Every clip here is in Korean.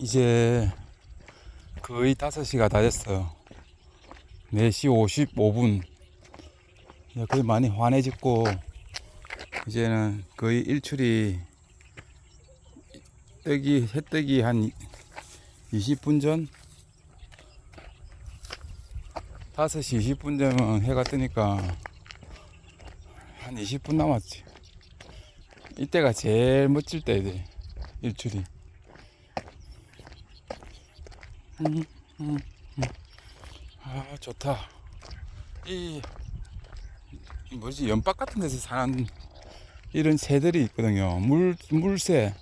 이제 거의 5시가 다 됐어요. 4시 55분. 이제 거의 많이 환해졌고, 이제는 거의 일출이 뜨기, 해 뜨기 한 20분 전? 5시 20분 전은 해가 뜨니까 한 20분 남았지. 이때가 제일 멋질 때야 돼. 일출이. 음, 음, 음. 아, 좋다. 이, 이 뭐지, 연박 같은 데서 사는 이런 새들이 있거든요. 물, 물새,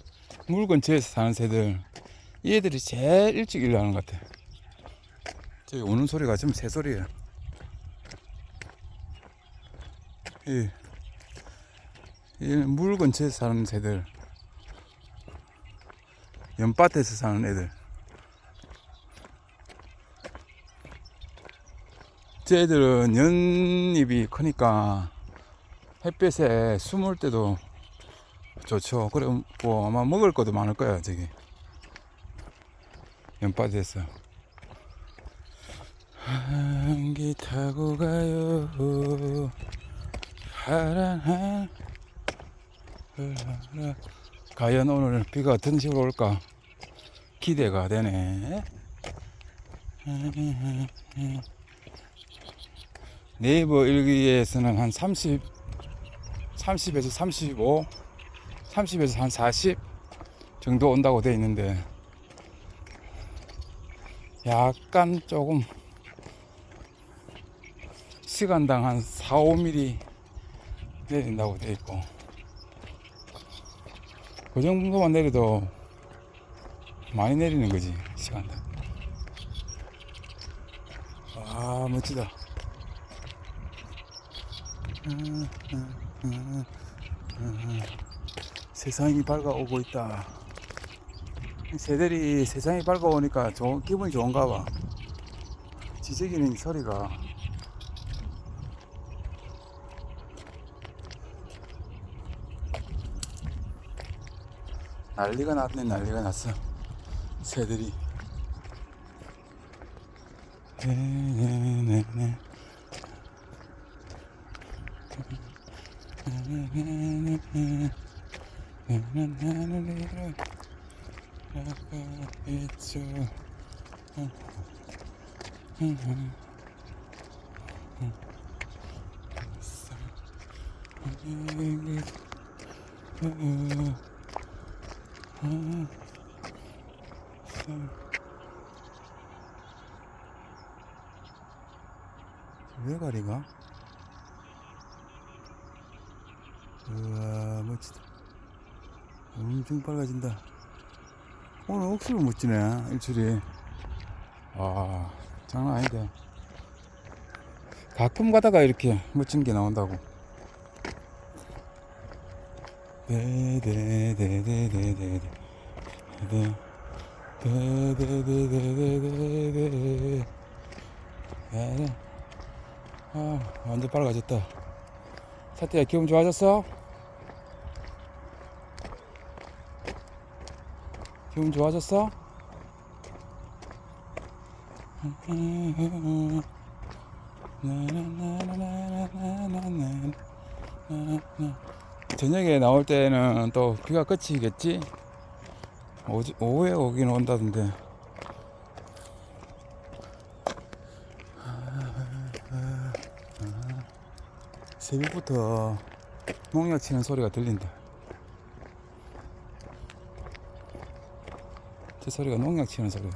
물 근처에서 사는 새들. 이 애들이 제일 일찍 일어나는 것 같아. 저기 우는 소리가 좀새 소리예요. 이, 이물 근처에서 사는 새들. 연밭에서 사는 애들. 쟤들은 연잎이 크니까 햇볕에 숨을 때도 좋죠. 그래, 뭐 아마 먹을 것도 많을 거야, 저기. 연밭에서. 한기 타고 가요. 파란 하 과연 오늘 비가 어떤 식으로 올까 기대가 되네. 네이버 일기에서는 한 30, 30에서 35, 30에서 한 40 정도 온다고 돼 있는데 약간 조금 시간당 한 4, 5mm 내린다고 돼 있고 그 정도만 내려도 많이 내리는 거지 시간당 아 멋지다. 세상이 밝아오고 있다. 새들이 세상이 밝아오니까 좋은, 기분이 좋은가 봐. 지저귀는 소리가. 난리가 났네 난리가 났어. 새들이. 네네네네 있죠 왜 가리가? 우와 멋지다 엄청 빨라진다 오늘 억수로 멋지네 일출이 아 장난 아니다 가끔 가다가 이렇게 멋진 게 나온다고 네, 네. 네. 아 완전 빨라졌다 사태야 기분 좋아졌어? 기분 좋아졌어? 저녁에 나올 때는 또 비가? 오지, 오후에 오긴 온다던데 새벽부터 농약 치는 소리가 들린다 저 소리가 농약 치는 소리야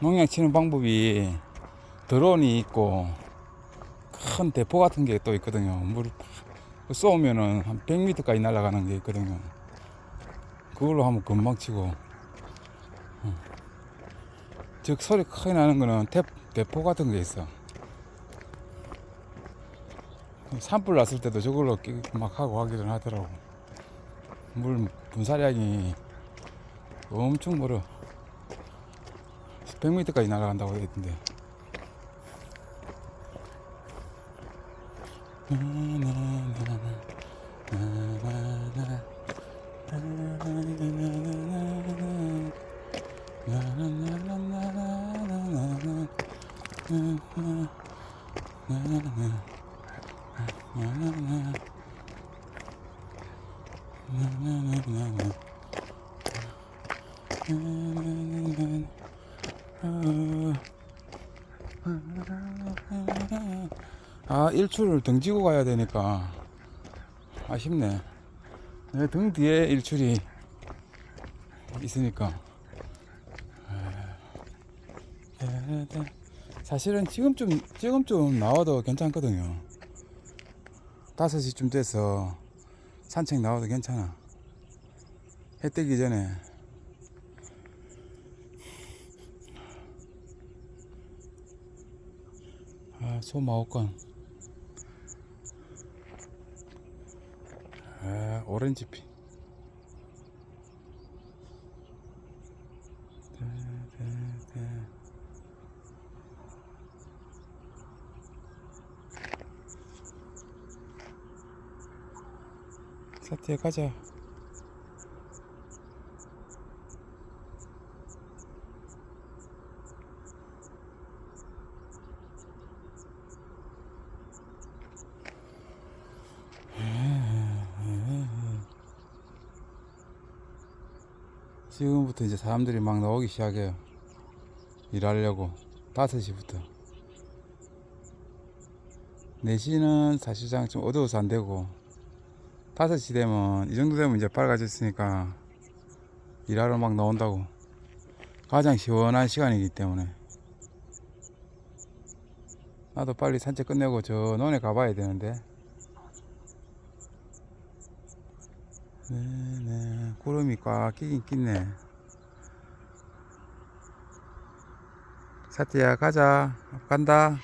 농약 치는 방법이 드론이 있고 큰 대포 같은 게 또 있거든요. 물 쏘면은 한 100m까지 날아가는 게 있거든요. 그걸로 하면 금방 치고. 어. 즉 소리 크게 나는 거는 대, 대포 같은 게 있어. 산불 났을 때도 저걸로 끼- 막 하고 하기는 하더라고. 물 분사량이 엄청 멀어. 100m까지 날아간다고 했던데. 아 일출을 등지고 가야 되니까 아쉽네. 내 등 뒤에 일출이 있으니까 사실은 지금쯤 지금쯤 나와도 괜찮거든요 5시쯤 돼서 산책 나와도 괜찮아 해 뜨기 전에 아, 소마오건. 아, 오렌지 피. 사티에 가자. 지금부터 이제 사람들이 막 나오기 시작해요. 일하려고. 5시부터. 4시는 사실상 좀 어두워서 안 되고, 5시 되면, 이 정도 되면 이제 밝아졌으니까, 일하러 막 나온다고. 가장 시원한 시간이기 때문에. 나도 빨리 산책 끝내고 저 논에 가봐야 되는데. 네네 구름이 꽉 끼긴 끼네 사티야 가자 간다